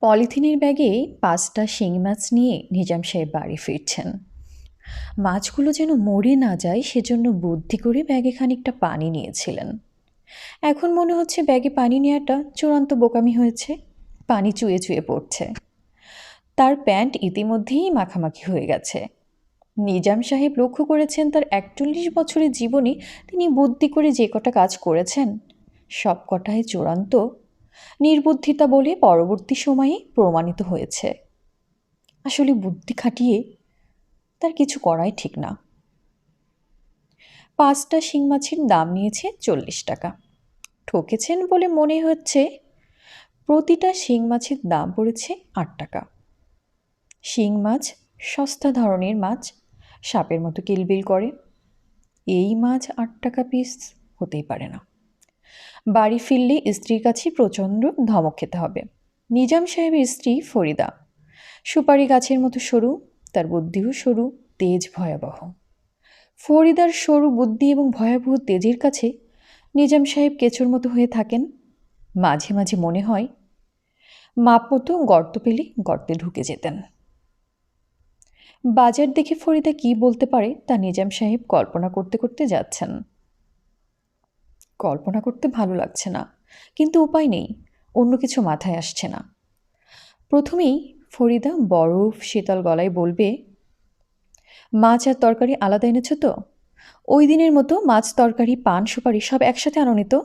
পলিথিনের ব্যাগে পাঁচটা শিঙি মাছ নিয়ে নিজাম সাহেব বাড়ি ফিরছেন। মাছগুলো যেন মরে না যায় সেজন্য বুদ্ধি করে ব্যাগে খানিকটা পানি নিয়েছিলেন। এখন মনে হচ্ছে ব্যাগে পানি নেওয়াটা চূড়ান্ত বোকামি হয়েছে। পানি চুয়ে চুয়ে পড়ছে। তার প্যান্ট ইতিমধ্যেই মাখামাখি হয়ে গেছে। নিজাম সাহেব লক্ষ্য করেছেন তার একচল্লিশ বছরের জীবনে তিনি বুদ্ধি করে যে কটা কাজ করেছেন সব কটাই চূড়ান্ত নির্বুদ্ধিতা বলে পরবর্তী সময়ে প্রমাণিত হয়েছে। আসলে বুদ্ধি খাটিয়ে তার কিছু করাই ঠিক না। পাঁচটা শিং মাছের দাম নিয়েছে চল্লিশ টাকা। ঠকেছেন বলে মনে হচ্ছে প্রতিটা শিং মাছের দাম পড়েছে আট টাকা। শিং মাছ সস্তা ধরনের মাছ, সাপের মতো কিলবিল করে। এই মাছ আট টাকা পিস হতেই পারে না। বাড়ি ফিরলে স্ত্রীর কাছে প্রচণ্ড ধমক খেতে হবে। নিজাম সাহেবের স্ত্রী ফরিদা। সুপারি গাছের মতো সরু, তার বুদ্ধিও সরু, তেজ ভয়াবহ। ফরিদার সরু বুদ্ধি এবং ভয়াবহ তেজের কাছে নিজাম সাহেব কেচোর মতো হয়ে থাকেন। মাঝে মাঝে মনে হয়, মাপ মতো গর্ত পেলে গর্তে ঢুকে যেতেন। বাজার দেখে ফরিদা কি বলতে পারে তা নিজাম সাহেব কল্পনা করতে করতে যাচ্ছেন। কল্পনা করতে ভালো লাগছে না। কিন্তু উপায় নেই, অন্য কিছু মাথায় আসছে না। প্রথমেই ফরিদা বরফ শীতল গলায় বলবে, মাছ আর তরকারি আলাদা এনেছ তো? ওই দিনের মতো মাছ, তরকারি, পান, সুপারি সব একসাথে আনো তো?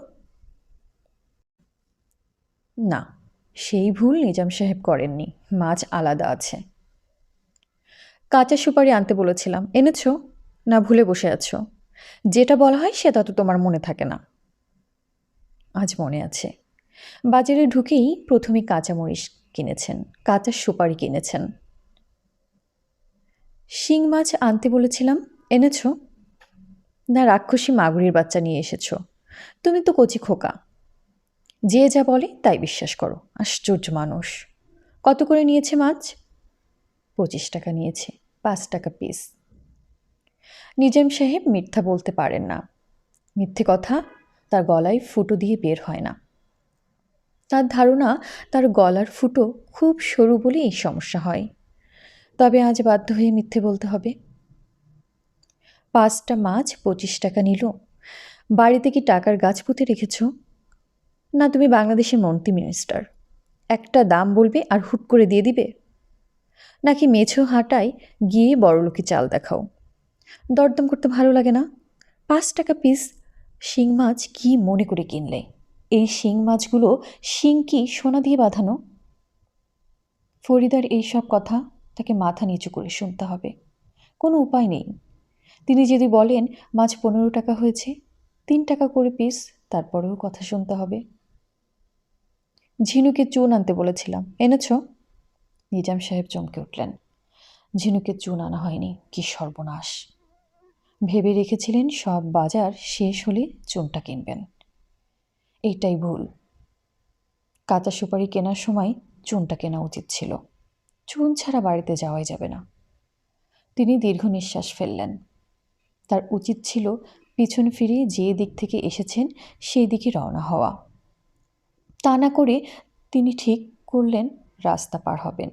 না, সেই ভুল নিজাম সাহেব করেননি। মাছ আলাদা আছে। কাঁচা সুপারি আনতে বলেছিলাম। এনেছ? না, ভুলে বসে আছো। যেটা বলা হয় সেটা তো তোমার মনে থাকে না। আজ মনে আছে। বাজারে ঢুকেই প্রথমে কাঁচামরিচ কিনেছেন, কাঁচা সুপারি কিনেছেন। শিং মাছ আনতে বলেছিলাম, এনেছ? না, রাক্ষসী মাগুরির বাচ্চা নিয়ে এসেছ। তুমি তো কচি খোকা। যে যা বলে তাই বিশ্বাস করো, আশ্চর্য মানুষ। কত করে নিয়েছে মাছ? পঁচিশ টাকা নিয়েছে, পাঁচ টাকা পিস নিজাম সাহেব মিথ্যা বলতে পারেন না। মিথ্যে কথা তার গলায় ফুটো দিয়ে বের হয় না। তার ধারণা, তার গলার ফুটো খুব সরু বলে এই সমস্যা হয়। তবে আজ বাধ্য হয়ে মিথ্যে বলতে হবে। পাঁচটা মাছ পঁচিশ টাকা নিল। বাড়িতে কি টাকার গাছ পুঁতে রেখেছ? না, তুমি বাংলাদেশের মন্ত্রী, মিনিস্টার। একটা দাম বলবে আর হুট করে দিয়ে দিবে? নাকি মেছো হাঁটায় গিয়ে বড়লোকি চাল দেখাও? দরদম করতে ভালো লাগে না। পাঁচ টাকা পিস শিং মাছ কি মনে করে কিনলে? এই শিং মাছগুলো শিং কি সোনা দিয়ে বাঁধানো? ফরিদার এই সব কথা তাকে মাথা নিচু করে শুনতে হবে। কোনো উপায় নেই। তিনি যদি বলেন, মাছ পনেরো টাকা হয়েছে, তিন টাকা করে পিস তারপরেও কথা শুনতে হবে। ঝিনুকে চুন আনতে বলেছিলাম, এনেছ? নিজাম সাহেব চমকে উঠলেন। ঝিনুকে চুন আনা হয়নি, কি সর্বনাশ। ভেবে রেখেছিলেন সব বাজার শেষ হলে চুনটা কিনবেন। এইটাই ভুল। কাঁচা সুপারি কেনার সময় চুনটা কেনা উচিত ছিল। চুন ছাড়া বাড়িতে যাওয়াই যাবে না। তিনি দীর্ঘ নিঃশ্বাস ফেললেন। তার উচিত ছিল পিছন ফিরে যে দিক থেকে এসেছেন সেই দিকে রওনা হওয়া। তা না করে তিনি ঠিক করলেন রাস্তা পার হবেন।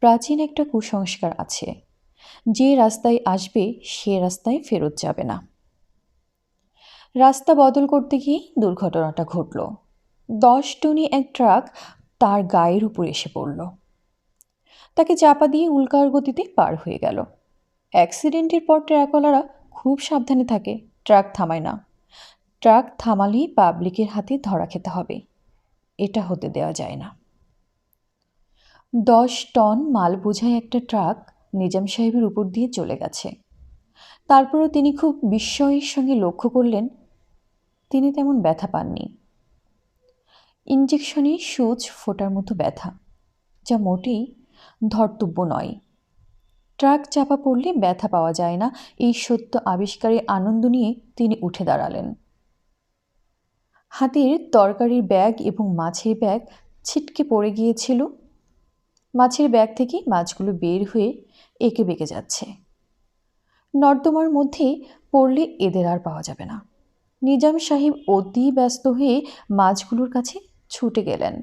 প্রাচীন একটা কুসংস্কার আছে। যে রাস্তায় আসবে সে রাস্তায় ফেরত যাবে না। রাস্তা বদল করতে গিয়েই দুর্ঘটনাটা ঘটল। দশ টনি এক ট্রাক তার গায়ের উপর এসে পড়ল। তাকে চাপা দিয়ে উল্কার গতিতে পার হয়ে গেল। অ্যাক্সিডেন্টের পর ট্রাকওয়ালারা খুব সাবধানে থাকে, ট্রাক থামায় না। ট্রাক থামালেই পাবলিকের হাতে ধরা খেতে হবে। এটা হতে দেওয়া যায় না। দশ টন মাল বোঝায় একটা ট্রাক নিজাম সাহেবের উপর দিয়ে চলে গেছে। তারপরও তিনি খুব বিস্ময়ের সঙ্গে লক্ষ্য করলেন, তিনি তেমন ব্যথা পাননি। ইঞ্জেকশনে সুচ ফোটার মতো ব্যথা, যা মোটেই ধর্তব্য নয়। ট্রাক চাপা পড়লে ব্যথা পাওয়া যায় না, এই সত্য আবিষ্কারের আনন্দ নিয়ে তিনি উঠে দাঁড়ালেন। হাতের তরকারির ব্যাগ এবং মাছের ব্যাগ ছিটকে পড়ে গিয়েছিল মাছের ব্যাগ থেকে মাছগুলো বের হয়ে এঁকে বেঁকে যাচ্ছে। নর্দমার মধ্যে পড়লে এদের আর পাওয়া যাবে না। নিজাম সাহেব অতি ব্যস্ত হয়ে মাছগুলোর কাছে ছুটে গেলেন।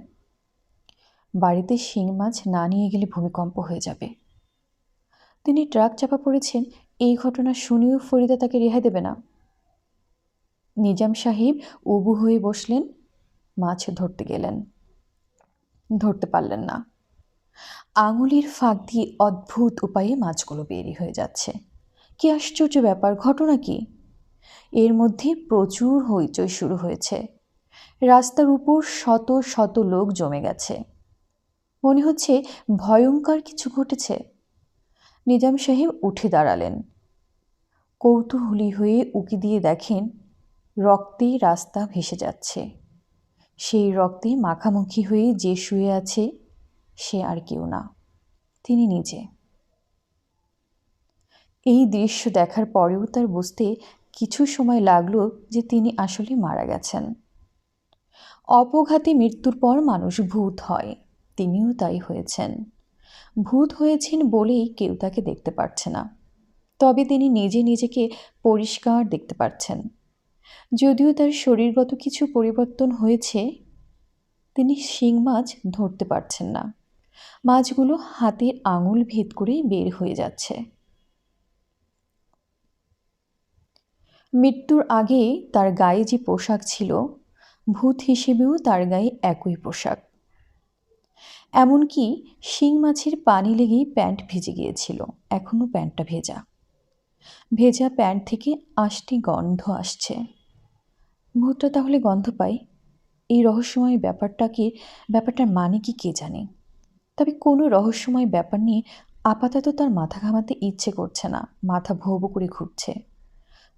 বাড়িতে শিং মাছ না নিয়ে গেলে ভূমিকম্প হয়ে যাবে। তিনি ট্রাক চাপা পড়েছেন, এই ঘটনা শুনেও ফরিদা তাকে রেহাই দেবে না। নিজাম সাহেব উবু হয়ে বসলেন, মাছ ধরতে গেলেন। ধরতে পারলেন না। আঙুলের ফাঁক দিয়ে অদ্ভুত উপায়ে মাছগুলো বেরি হয়ে যাচ্ছে। কি আশ্চর্য ব্যাপার, ঘটনা কি? এর মধ্যে প্রচুর হইচই শুরু হয়েছে। রাস্তার উপর শত শত লোক জমে গেছে। মনে হচ্ছে ভয়ঙ্কর কিছু ঘটেছে। নিজাম সাহেব উঠে দাঁড়ালেন। কৌতূহলী হয়ে উকি দিয়ে দেখেন রক্তে রাস্তা ভেসে যাচ্ছে। সেই রক্তে মাখামুখি হয়ে যে শুয়ে আছে সে আর কেউ না, তিনি নিজে। এই দৃশ্য দেখার পরেও তার বুঝতে কিছু সময় লাগল যে তিনি আসলে মারা গেছেন। অপঘাতে মৃত্যুর পর মানুষ ভূত হয়, তিনিও তাই হয়েছেন। ভূত হয়েছেন বলেই কেউ তাকে দেখতে পারছে না। তবে তিনি নিজে নিজেকে পরিষ্কার দেখতে পাচ্ছেন যদিও তার শরীরগত কিছু পরিবর্তন হয়েছে, তিনি শিং মাছ ধরতে পারছেন না। মাছগুলো হাতের আঙুল ভেদ করেই বের হয়ে যাচ্ছে। মৃত্যুর আগে তার গায়ে যে পোশাক ছিল, ভূত হিসেবেও তার গায়ে একই পোশাক। এমনকি শিং মাছের পানি লেগেই প্যান্ট ভেজে গিয়েছিল এখনও প্যান্টটা ভেজা। ভেজা প্যান্ট থেকে আষ্টি গন্ধ আসছে। ভূতটা তাহলে গন্ধ পায়? এই রহস্যময় ব্যাপারটাকে, ব্যাপারটার মানে কি কে জানে? তবে কোনো রহস্যময় ব্যাপার নিয়ে আপাতত তার মাথা ঘামাতে ইচ্ছে করছে না। মাথা ভোব করে ঘুরছে।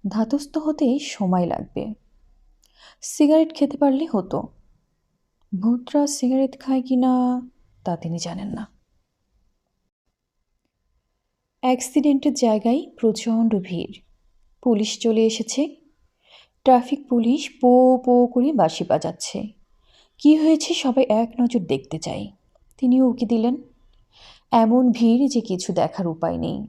ধাতস্থ হতে সময় লাগবে। সিগারেট খেতে পারলে হতো। ভূতরা সিগারেট খায় কি না, তা তিনি জানেন না। অ্যাক্সিডেন্টের জায়গায় প্রচণ্ড ভিড়। পুলিশ চলে এসেছে। ট্রাফিক পুলিশ পো পো করে বাঁশি বাজাচ্ছে। কি হয়েছে সবাই এক নজর দেখতে চাই তিনিও উকি দিলেন। এমন ভিড় যে কিছু দেখার উপায় নেই।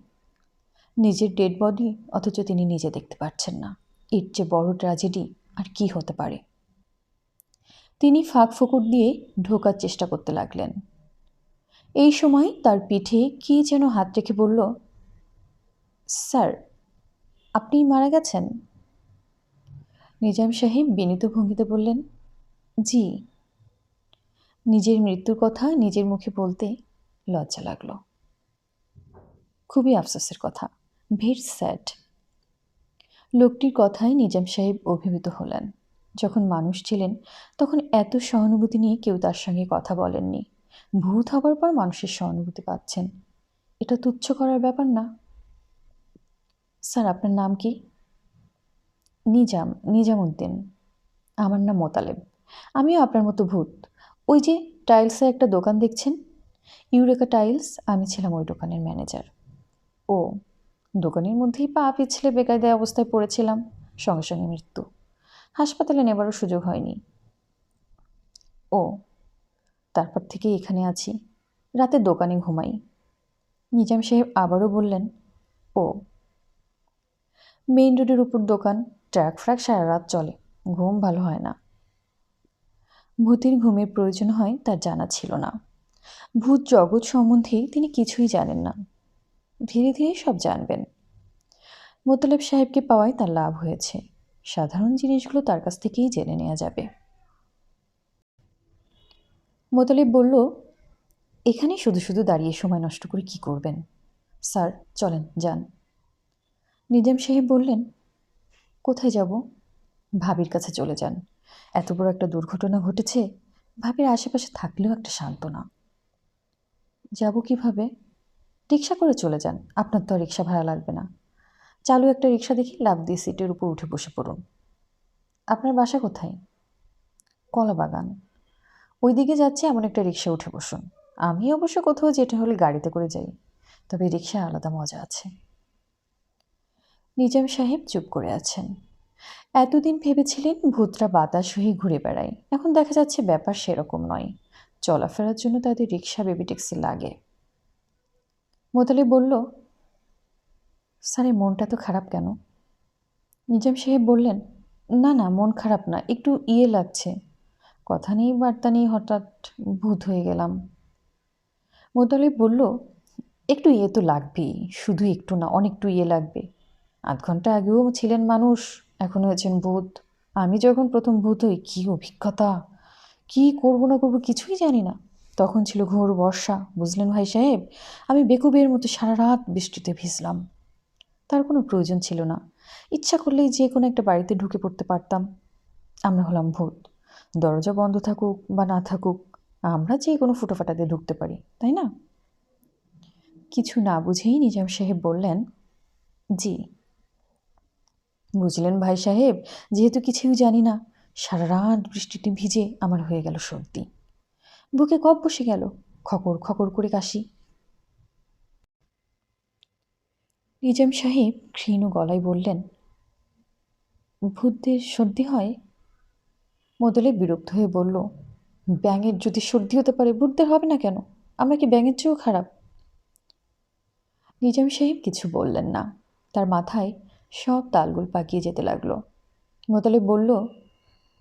নিজের ডেড বডি অথচ তিনি নিজে দেখতে পাচ্ছেন না। এর চেয়ে বড় ট্র্যাজেডি আর কি হতে পারে? তিনি ফাঁক ফোকর দিয়ে ঢোকার চেষ্টা করতে লাগলেন। এই সময় তার পিঠে কি যেন হাত রেখে বলল, স্যার, আপনি মারা গেছেন? নিজাম সাহেব বিনীত ভঙ্গিতে বললেন, জি। নিজের মৃত্যুর কথা নিজের মুখে বলতে লজ্জা লাগল। খুবই আফসোসের কথা। ভেরি স্যাড লোকটির কথায় নিজাম সাহেব অভিভূত হলেন। যখন মানুষ ছিলেন, তখন এত সহানুভূতি নিয়ে কেউ তার সঙ্গে কথা বলেননি। ভূত হবার পর মানুষের সহানুভূতি পাচ্ছেন। এটা তুচ্ছ করার ব্যাপার না। স্যার, আপনার নাম কি? নিজাম নিজাম উদ্দিন আমার নাম মোতালেব। আমিও আপনার মতো ভূত। ওই যে টাইলসের একটা দোকান দেখছেন? ইউরেকা টাইলস, আমি ছিলাম ওই দোকানের ম্যানেজার। ও, দোকানের মধ্যেই পা পিছলে বেকায়দায় অবস্থায় পড়েছিলাম, সঙ্গে সঙ্গে মৃত্যু। হাসপাতালে নেবারও সুযোগ হয়নি। ও, তারপর থেকে এখানে আছি। রাতে দোকানে ঘুমাই। নিজাম সাহেব আবারও বললেন, ও, মেইন রোডের উপর দোকান ট্র্যাক ফ্র্যাক সারা রাত চলে, ঘুম ভালো হয় না। ভূতের ঘুমের প্রয়োজন হয় তার জানা ছিল না। ভূত জগৎ সম্বন্ধে তিনি কিছুই জানেন না। ধীরে ধীরে সব জানবেন। মোতালেব সাহেবকে পাওয়ায় তার লাভ হয়েছে। সাধারণ জিনিসগুলো তার কাছ থেকেই জেনে নেওয়া যাবে। মোতালেব বলল এখানে শুধু শুধু দাঁড়িয়ে সময় নষ্ট করে কি করবেন? স্যার, চলেন, যান। নিজাম সাহেব বললেন, কোথায় যাব? ভাবির কাছে চলে যান। এত বড় একটা দুর্ঘটনা ঘটেছে, ভাবির আশেপাশে থাকলেও একটা সান্ত্বনা। যাব কীভাবে? রিক্সা করে চলে যান, আপনার তো রিক্সা ভাড়া লাগবে না। চালু একটা রিক্সা দেখি লাভ দিয়ে সিটের উপর উঠে বসে পড়ুন। আপনার বাসা কোথায়? কলা বাগান ওই দিকে যাচ্ছে, এমন একটা রিক্সা উঠে বসুন। আমি অবশ্য কোথাও যেটা হলে গাড়িতে করে যাই, তবে রিক্সা আলাদা মজা আছে। নিজাম সাহেব চুপ করে আছেন। এতদিন ভেবেছিলেন ভূতরা বাতাস হয়ে ঘুরে বেড়ায়। এখন দেখা যাচ্ছে ব্যাপার সেরকম নয়। চলাফেরার জন্য তাদের রিক্সা বেবি ট্যাক্সি লাগে। মোতালি বলল স্যারের মনটা তো খারাপ কেন? নিজাম সাহেব বললেন, না না, মন খারাপ না, একটু ইয়ে লাগছে। কথা নেই, বার্তা নেই, হঠাৎ ভূত হয়ে গেলাম। মোতালিব বলল, একটু ইয়ে তো লাগবেই, শুধু একটু না, অনেকটু ইয়ে লাগবে। আধ ঘণ্টা আগেও ছিলেন মানুষ এখন হয়েছেন ভূত। আমি যখন প্রথম ভূত হই, কী অভিজ্ঞতা? কী করব না করব কিছুই জানি না। তখন ছিল ঘোর বর্ষা, বুঝলেন ভাই সাহেব? আমি বেকুবের মতো সারা রাত বৃষ্টিতে ভিজলাম। তার কোনো প্রয়োজন ছিল না। ইচ্ছা করলেই যে কোনো একটা বাড়িতে ঢুকে পড়তে পারতাম। আমরা হলাম ভূত। দরজা বন্ধ থাকুক বা না থাকুক, আমরা যে কোনো ফুটোফাটাতে ঢুকতে পারি, তাই না? কিছু না বুঝেই নিজাম সাহেব বললেন, জি বুঝলেন ভাই সাহেব, যেহেতু কিছুই জানি না সারা রাত বৃষ্টিতে ভিজে আমার হয়ে গেল সর্দি। বুকে কপ বসে গেল, খকর খকর করে কাশি। নিজাম সাহেব ক্ষীণ গলায় বললেন, ভূতদের সর্দি হয়? মদলে বিরক্ত হয়ে বলল, ব্যাঙের যদি সর্দি হতে পারে, ভূতদের হবে না কেন? আমরা কি ব্যাঙের চেয়েও খারাপ? নিজাম সাহেব কিছু বললেন না। তার মাথায় সব তালগুল পাকিয়ে যেতে লাগল। মোতালে বলল,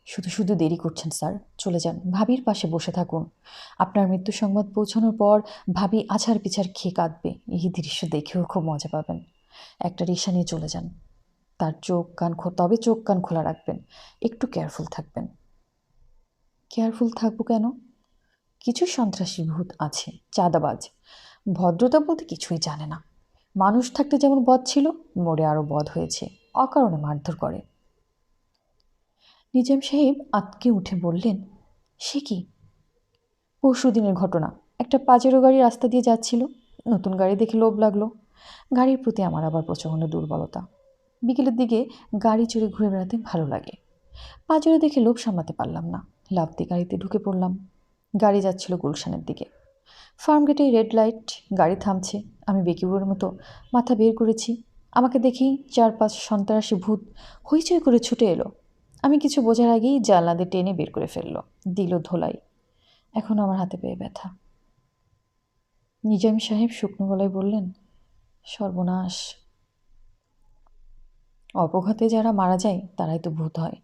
শুধু শুধু দেরি করছেন, স্যার। চলে যান। ভাবির পাশে বসে থাকুন। আপনার মৃত্যু সংবাদ পৌঁছানোর পর ভাবি আছার পিছার খেয়ে কাঁদবে। এই দৃশ্য দেখেও খুব মজা পাবেন। একটা রিক্সা নিয়ে চলে যান। তার চোখ, কান খো, তবে চোখ, কান খোলা রাখবেন। একটু কেয়ারফুল থাকবেন। কেয়ারফুল থাকব কেন? কিছু সন্ত্রাসী ভূত আছে, চাঁদাবাজ। ভদ্রতা বলতে কিছুই জানে না। মানুষ থাকতে যেমন বধ ছিল, মরে আরও বধ হয়েছে। অকারণে মারধর করে। নিজাম সাহেব আতকে উঠে বললেন, সে কি? পরশু দিনের ঘটনা। একটা পাজেরো গাড়ি রাস্তা দিয়ে যাচ্ছিল। নতুন গাড়ি দেখে লোভ লাগল। গাড়ির প্রতি আমার আবার প্রচণ্ড দুর্বলতা। বিকেলের দিকে গাড়ি চড়ে ঘুরে বেড়াতে ভালো লাগে। পাজেরো দেখে লোভ সামলাতে পারলাম না। লাভ গাড়িতে ঢুকে পড়লাম। গাড়ি যাচ্ছিল গুলশানের দিকে। ফার্ম গেটে রেড লাইট, গাড়ি থামছে। আমি বেকিবুর মতো মাথা বের করেছি। আমাকে দেখেই চার পাঁচ সন্ত্রাসী ভূত হইচই করে ছুটে এলো। আমি কিছু বোঝার আগেই জানলাতে টেনে বের করে ফেলল, দিল ধোলাই। এখন আমার হাতে পেয়ে ব্যথা। নিজাম সাহেব শুকনো গলায় বললেন, সর্বনাশ। অপঘাতে যারা মারা যায়, তারাই তো ভূত হয়।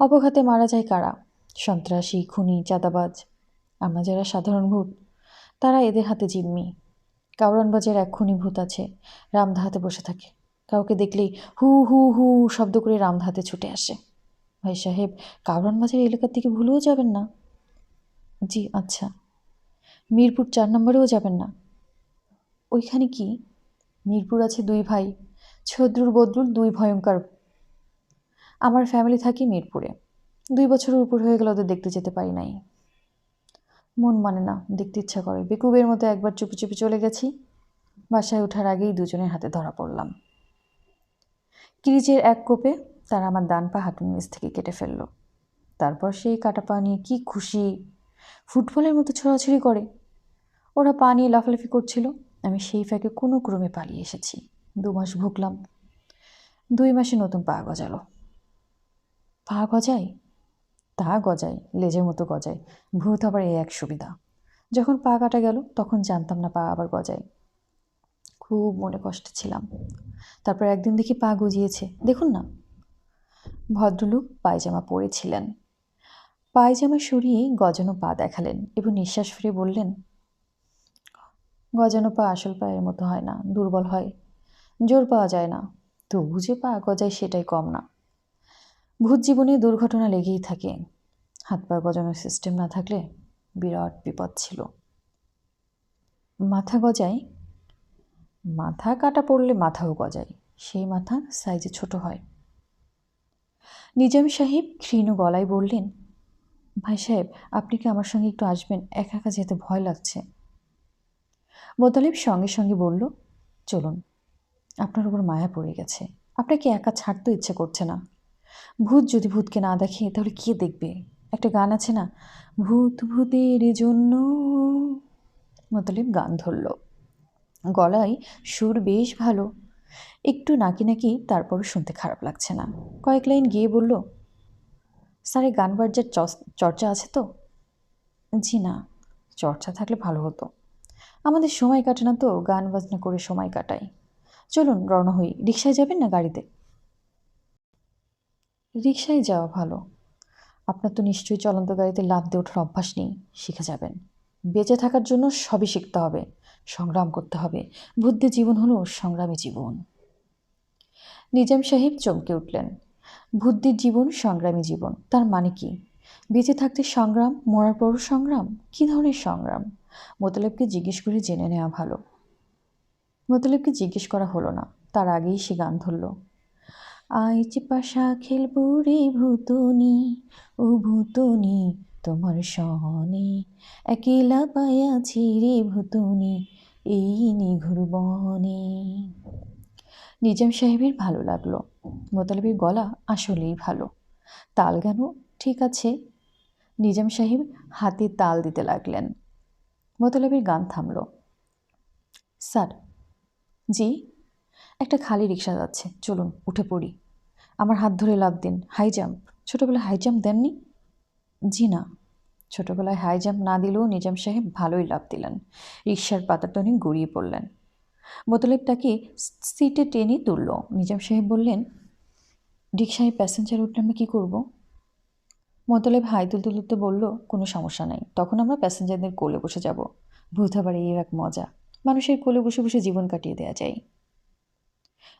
অপঘাতে মারা যায় কারা? সন্ত্রাসী, খুনি, চাঁদাবাজ। আমরা যারা সাধারণ ভূত, তারা এদের হাতে জিম্মি। কাউরানবাজের এক ভূত আছে রামধাহাতে বসে থাকে। কাউকে দেখলেই হু হু হু শব্দ করে রামধাহাতে ছুটে আসে। ভাই সাহেব কাউরানবাজার এলাকার দিকে ভুলেও যাবেন না? জি আচ্ছা। মিরপুর চার নম্বরেও যাবেন না? ওইখানে কি? মিরপুর আছে দুই ভাই ছদ্রুর বদরুল, দুই ভয়ঙ্কর। আমার ফ্যামিলি থাকি মিরপুরে। দুই বছরের উপর হয়ে গেল ওদের দেখতে যেতে পারি নাই। মন মানে না, দেখতে ইচ্ছা করে। বেকুবের মতো একবার চুপি চুপি চলে গেছি। বাসায় ওঠার আগেই দুজনের হাতে ধরা পড়লাম। কিরিচের এক কোপে তারা আমার ডান পা হাঁটুর নিচ থেকে কেটে ফেলল। তারপর সেই কাটা পা নিয়ে কী খুশি, ফুটবলের মতো ছোড়াছুড়ি করে। ওরা পা নিয়ে লাফালাফি করছিল। আমি সেই ফাঁকে কোনো ক্রমে পালিয়ে এসেছি। দু মাস ভুগলাম। দুই মাসে নতুন পা গজালো। পা গজায়? তা গজায়, লেজের মতো গজায়। ভূত আবার এই এক সুবিধা। যখন পা কাটা গেল, তখন জানতাম না পা আবার গজায়। খুব মনে কষ্টে ছিলাম। তারপর একদিন দেখি পা গজিয়েছে। দেখুন না। ভদ্রলোক পায়জামা পরেছিলেন। পায়জামা সরিয়ে গজানো পা দেখালেন এবং নিঃশ্বাস ফিরে বললেন, গজানো পা আসল পায়ের মতো হয় না, দুর্বল হয়। জোর পাওয়া যায় না। তবু যে পা গজায় সেটাই কম না। ভূত জীবনে দুর্ঘটনা লেগেই থাকে। হাত পা গজানোর সিস্টেম না থাকলে বিরাট বিপদ ছিল। মাথা গজায়, মাথা কাটা পড়লে মাথাও গজায়, সেই মাথা সাইজে ছোট হয়। নিজাম সাহেব ক্ষীণ গলায় বললেন, ভাই সাহেব, আপনি কি আমার সঙ্গে একটু আসবেন? একা একা যেতে ভয় লাগছে। মোতালিব সঙ্গে সঙ্গে বলল, চলুন, আপনার উপর মায়া পড়ে গেছে। আপনাকে একা ছাড়তে ইচ্ছে করছে না। ভূত যদি ভূতকে না দেখে, তাহলে কে দেখবে? একটা গান আছে না? ভূত ভূতের জন্য মোতালিব গান ধরল। গলায় সুর বেশ ভালো। একটু নাকি নাকি তারপরও শুনতে খারাপ লাগছে না। কয়েক লাইন গিয়ে বলল, স্যারে গান বাজার চর্চা আছে তো? জি না, চর্চা থাকলে ভালো হতো। আমাদের সময় কাটে না তো, গান বাজনা করে সময় কাটাই। চলুন, রওনা হই। রিক্সায় যাবেন না গাড়িতে? রিক্সায় যাওয়া ভালো। আপনার তো নিশ্চয়ই চলন্ত গাড়িতে লাফ দিয়ে ওঠার অভ্যাস নেই, শিখে যাবেন। বেঁচে থাকার জন্য সবই শিখতে হবে, সংগ্রাম করতে হবে। বুদ্ধি জীবন হলো সংগ্রামী জীবন। নিজাম সাহেব চমকে উঠলেন। বুদ্ধির জীবন সংগ্রামী জীবন, তার মানে কি? বেঁচে থাকতে সংগ্রাম, মরার পরও সংগ্রাম? কী ধরনের সংগ্রাম? মোতালেবকে জিজ্ঞেস করে জেনে নেওয়া ভালো। মোতালেবকে জিজ্ঞেস করা হলো না, তার আগেই সে গান ধরল। আইচ পাশা খেলব রে ভূতনি, ও ভূতনি তোমার সনে একেলা পায়াছি রে ভূতনি, এই নিঘুর বনে। নিজাম সাহেবের ভালো লাগল। মোতালেবের গলা আসলেই ভালো। তাল গানও ঠিক আছে। নিজাম সাহেব হাতে তাল দিতে লাগলেন। মোতালেবের গান থামল। স্যার, জি? একটা খালি রিক্সা যাচ্ছে। চলুন, উঠে পড়ি। আমার হাত ধরে লাভ দিন। High jump. ছোটোবেলায় হাই জাম্প দেননি? জি না। ছোটোবেলায় হাই জাম্প না দিলেও নিজাম সাহেব ভালোই লাভ দিলেন। রিক্সার পাতাটনে গড়িয়ে পড়লেন। মোতালেব তাকে সিটে টেনে তুলল? নিজাম সাহেব বললেন রিক্সায় প্যাসেঞ্জার উঠলে আমি কী করব? মোতালেব হাই তুলতে তুলতে বলল, কোনো সমস্যা নাই। তখন আমরা প্যাসেঞ্জারদের কোলে বসে যাব। ভূত আবার এই এক মজা। মানুষের কোলে বসে বসে জীবন কাটিয়ে দেওয়া যায়।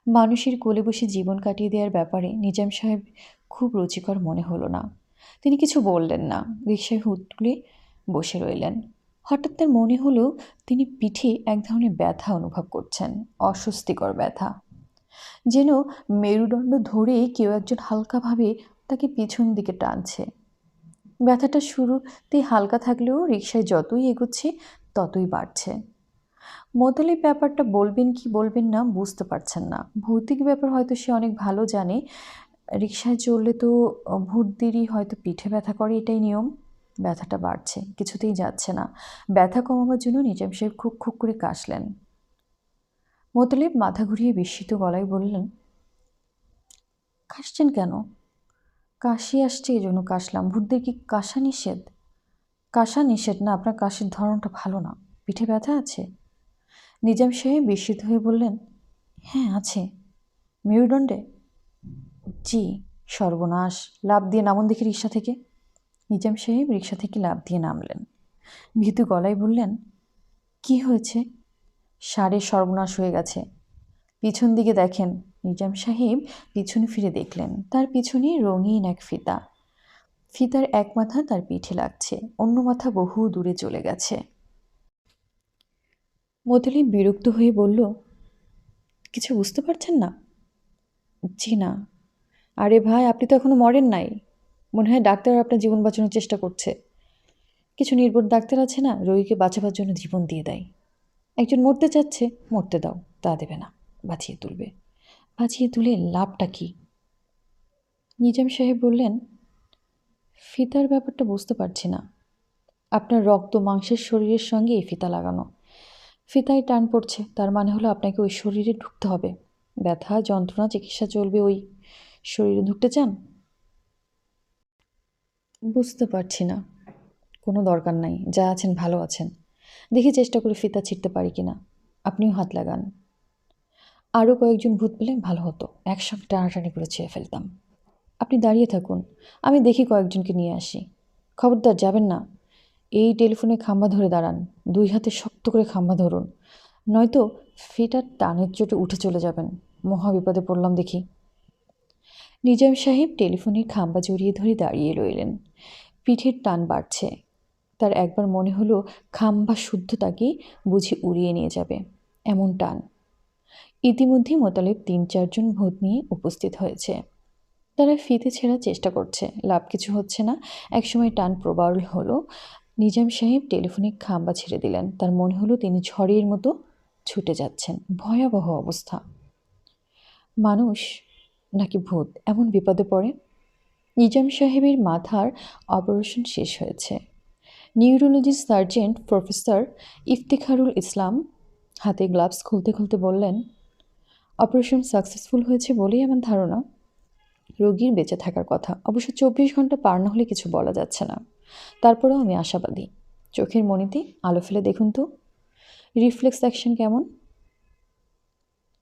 মানুষের কোলে বসে জীবন কাটিয়ে দেওয়ার ব্যাপারে নিজাম সাহেব খুব রুচিকর মনে হলো না। তিনি কিছু বললেন না। রিক্সায় হুট তুলে বসে রইলেন। হঠাৎ তার মনে হলো তিনি পিঠে এক ধরনের ব্যথা অনুভব করছেন, অস্বস্তিকর ব্যথা। যেন মেরুদণ্ড ধরে কেউ একজন হালকাভাবে তাকে পিছন দিকে টানছে। ব্যথাটা শুরুতে হালকা থাকলেও রিক্সায় যতই এগোচ্ছে, ততই বাড়ছে। মোতালিব ব্যাপারটা বলবেন কি বলবেন না বুঝতে পারছেন না। ভৌতিক ব্যাপার হয়তো সে অনেক ভালো জানে। রিক্সায় চললে তো ভূতদেরই হয়তো পিঠে ব্যথা করে, এটাই নিয়ম। ব্যথাটা বাড়ছে, কিছুতেই যাচ্ছে না। ব্যথা কমাবার জন্য নিজাম সাহেব খুব খুব করে কাশলেন। মোতালেব মাথা ঘুরিয়ে বিস্মিত গলায় বললেন, কাশছেন কেন? কাশি আসছে এই জন্য কাশলাম। ভূতদের কি কাশা নিষেধ? কাশা নিষেধ না, আপনার কাশির ধরনটা ভালো না। পিঠে ব্যথা আছে? নিজাম সাহেব বিস্মিত হয়ে বললেন হ্যাঁ আছে। মেরুদণ্ডে? জি, সর্বনাশ। লাভ দিয়ে নামুন দেখি রিক্সা থেকে। নিজাম সাহেব রিক্সা থেকে লাভ দিয়ে নামলেন। ভীতু গলায় বললেন, কি হয়েছে? সারে সর্বনাশ হয়ে গেছে। পিছন দিকে দেখেন। নিজাম সাহেব পিছনে ফিরে দেখলেন, তার পিছনে রঙিন এক ফিতা। ফিতার এক মাথা তার পিঠে লাগছে, অন্য মাথা বহু দূরে চলে গেছে। মতলি বিরক্ত হয়ে বলল, কিছু বুঝতে পারছেন না? জি না। আরে ভাই, আপনি তো এখনও মরেন নাই। মনে হয় ডাক্তার আপনার জীবন বাঁচানোর চেষ্টা করছে। কিছু নির্ভর ডাক্তার আছে না, রোগীকে বাঁচাবার জন্য জীবন দিয়ে দেয়। একজন মরতে চাচ্ছে, মরতে দাও, তা দেবে না, বাঁচিয়ে তুলবে। বাঁচিয়ে তুলে লাভটা কি? নিজাম সাহেব বললেন, ফিতার ব্যাপারটা বুঝতে পারছি না। আপনার রক্ত, মাংসের শরীরের সঙ্গে এই ফিতা লাগানো। ফিতায় টান পড়ছে, তার মানে হলো আপনাকে ওই শরীরে ঢুকতে হবে। ব্যথা, যন্ত্রণা, চিকিৎসা চলবে ওই শরীরে ঢুকতে চান? বুঝতে পারছি না। কোনো দরকার নাই, যা আছেন ভালো আছেন। দেখি চেষ্টা করে ফিতা ছিঁড়তে পারি কি না আপনিও হাত লাগান। আরও কয়েকজন ভূত পেলে ভালো হতো। একসঙ্গে টানাটানি করে ছেড়ে ফেলতাম। আপনি দাঁড়িয়ে থাকুন, আমি দেখি কয়েকজনকে নিয়ে আসি। খবরদার, যাবেন না। টেলিফোনে খাম্বা ধরে দাঁড়ান। দুই হাতে শক্ত করে খাম্বা ধরুন। নয়তো ফিটার টানের চোটে উঠে চলে যাবেন। মহা বিপদে পড়লাম দেখি। নিজাম সাহেব টেলিফোনের খাম্বা জড়িয়ে ধরে দাঁড়িয়ে রইলেন। পিঠের টান বাড়ছে। তার একবার মনে হলো খাম্বা শুদ্ধ তাকে বুঝি উড়িয়ে নিয়ে যাবে। এমন টান। ইতিমধ্যে মোতালেব তিন চারজন ভূত নিয়ে উপস্থিত হয়েছে। তারা ফিতে ছেঁড়ার চেষ্টা করছে। লাভ কিছু হচ্ছে না। একসময় টান প্রবল হলো। নিজাম সাহেব টেলিফোনে খাম্বা ছেড়ে দিলেন। তার মনে হলো তিনি ঝড়ের মতো ছুটে যাচ্ছেন। ভয়াবহ অবস্থা। মানুষ নাকি ভূত? এমন বিপদে পড়ে? নিজাম সাহেবের মাথার অপারেশন শেষ হয়েছে। Neurologist sergeant professor Iftekharul Islam হাতে গ্লাভস খুলতে খুলতে বললেন, অপারেশন সাকসেসফুল হয়েছে বলেই আমার ধারণা? রোগীর বেঁচে থাকার কথা। অবশ্য চব্বিশ ঘণ্টা পার না হলে কিছু বলা যাচ্ছে না। তারপরেও আমি আশাবাদী। চোখের মনিতে আলো ফেলে দেখুন তো। রিফ্লেক্স অ্যাকশন কেমন?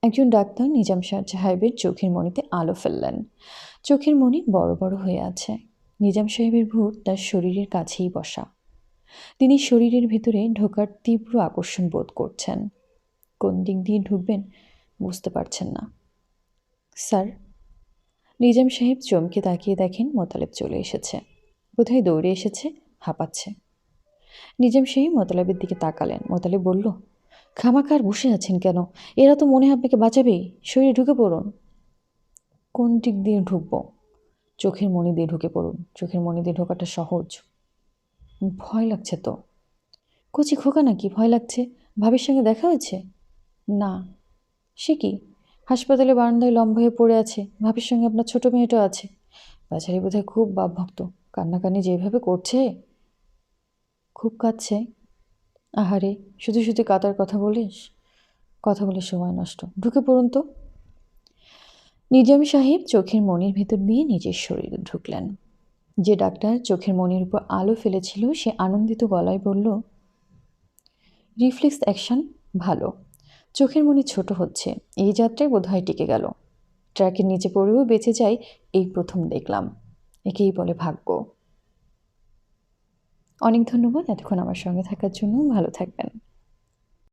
একজন ডাক্তার নিজাম শাহ সাহেবের চোখের মনিতে আলো ফেললেন। চোখের মনি বড় বড় হয়ে আছে। নিজাম সাহেবের ভূত তার শরীরের কাছেই বসা। তিনি শরীরের ভিতরে ঢোকার তীব্র আকর্ষণ বোধ করছেন। কোন দিক দিয়ে ঢুকবেন বুঝতে পারছেন না। স্যার, নিজাম সাহেব চমকে তাকিয়ে দেখেন মোতালেব চলে এসেছে। কোথায় দৌড়ে এসেছে, হাঁপাচ্ছে। নিজাম সেই মোতালেবের দিকে তাকালেন। মোতালেব বলল খামাকার বসে আছেন কেন? এরা তো মনে আপনাকে বাঁচাবেই। শরীরে ঢুকে পড়ুন। কোন দিক দিয়ে ঢুকবো? চোখের মণি দিয়ে ঢুকে পড়ুন। চোখের মণি দিয়ে ঢোকাটা সহজ। ভয় লাগছে তো? কচি খোকা নাকি? ভয় লাগছে? ভাবির সঙ্গে দেখা হয়েছে? না। সে কি? হাসপাতালে বারান্দায় লম্বা হয়ে পড়ে আছে। ভাবির সঙ্গে আপনার ছোট মেয়েটাও আছে। বেচারি বোধহয় খুব বাপভক্ত। কান্নাকানি যেভাবে করছে, খুব কাঁদছে। আহারে, শুধু শুধু কাতার কথা বলিস? কথা বলে সময় নষ্ট। ঢুকে পড়ুন তো। নিজাম সাহেব চোখের মনির ভেতর দিয়ে নিজের শরীরে ঢুকলেন। যে ডাক্তার চোখের মনির উপর আলো ফেলেছিল, সে আনন্দিত গলায় বলল, রিফ্লেক্স অ্যাকশন ভালো। চোখের মনি ছোট হচ্ছে। এই যাত্রায় বোধহয় টিকে গেল। ট্র্যাকের নিচে পড়েও বেঁচে যাই, এই প্রথম দেখলাম। একেই বলে ভাগ্য। অনেক ধন্যবাদ এতক্ষণ আমার সঙ্গে থাকার জন্য। ভালো থাকবেন।